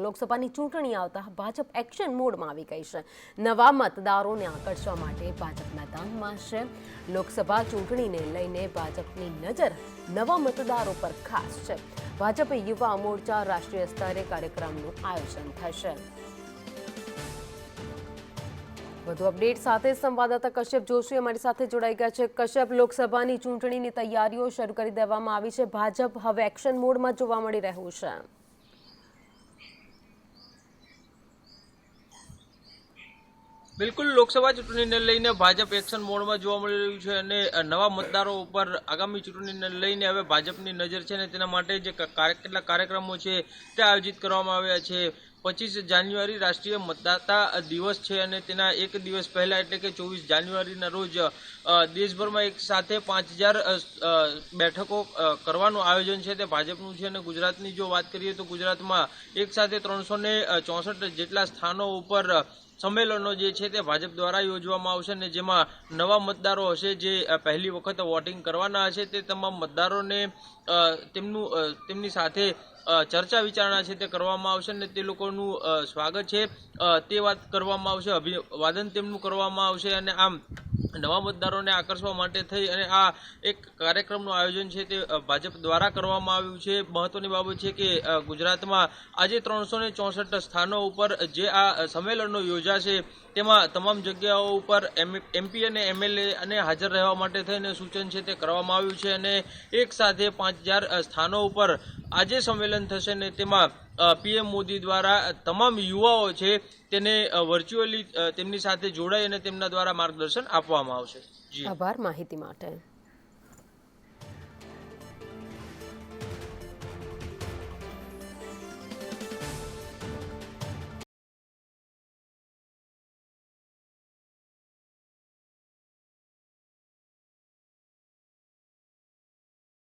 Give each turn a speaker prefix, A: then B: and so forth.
A: લોકસભાની ચૂંટણી આવતા ભાજપ એક્શન મોડમાં આવી ગઈ છે. નવા મતદારોને આકર્ષવા માટે ભાજપ મેદાનમાં છે. લોકસભા ચૂંટણીને લઈને ભાજપની નજર નવા મતદારો પર ખાસ છે. ભાજપ યુવા મોરચા રાષ્ટ્રીય સ્તરે કાર્યક્રમનું આયોજન થશે. વધુ અપડેટ સાથે સંવાદદાતા કશ્યપ જોશી અમારી સાથે જોડાઈ ગયા છે. કશ્યપ, લોકસભાની ચૂંટણીની તૈયારીઓ શરૂ કરી દેવામાં આવી છે. ભાજપ હવે એક્શન મોડમાં જોવા મળી રહ્યું છે.
B: બિલકુલ લોકસભા ચૂંટણીને લઈને ભાજપ એક્શન મોડમાં જોવા મળી રહ્યું છે અને નવા મતદારો ઉપર આગામી ચૂંટણીને લઈને હવે ભાજપની નજર છે ને તેના માટે જે કેટલાક કાર્યક્રમો છે તે આયોજિત કરવામાં આવ્યા છે. પચીસ જાન્યુઆરી રાષ્ટ્રીય મતદાતા દિવસ છે અને તેના એક દિવસ પહેલા એટલે કે ચોવીસ જાન્યુઆરીના રોજ દેશભરમાં એક સાથે પાંચ હજાર બેઠકો કરવાનું આયોજન છે તે ભાજપનું છે અને ગુજરાતની જો વાત કરીએ તો ગુજરાતમાં એક સાથે ત્રણસો ચોસઠ જેટલા સ્થાનો ઉપર સંમેલનો જે છે તે ભાજપ દ્વારા યોજવામાં આવશે અને જેમાં નવા મતદારો હશે જે પહેલી વખત વોટિંગ કરવાના હશે તે તમામ મતદારોને તેમનું તેમની સાથે ચર્ચા વિચારણા છે તે કરવામાં આવશે અને તે લોકોનું અ, સ્વાગત છે. તે વાત કરવામાં આવશે અભિવાદન તેમનું કરવામાં આવશે અને આમ નવા મતદારોને આકર્ષવા માટે થઈ અને આ એક કાર્યક્રમનું આયોજન છે તે ભાજપ દ્વારા કરવામાં આવ્યું છે. મહત્વની બાબત છે કે ગુજરાતમાં આજે ત્રણસો સ્થાનો ઉપર જે આ સંમેલનો યોજાશે તેમાં તમામ જગ્યાઓ ઉપર એમપી અને એમએલએ અને હાજર રહેવા માટે થઈને સૂચન છે તે કરવામાં આવ્યું છે અને એક સાથે પાંચ સ્થાનો ઉપર આજે સંમેલન થશે ને તેમાં પીએમ મોદી દ્વારા તમામ યુવાઓ છે તેને વર્ચ્યુઅલી તેમની સાથે જોડાઈ અને તેમના દ્વારા માર્ગદર્શન આપવામાં આવશે.
A: આભાર માહિતી માટે.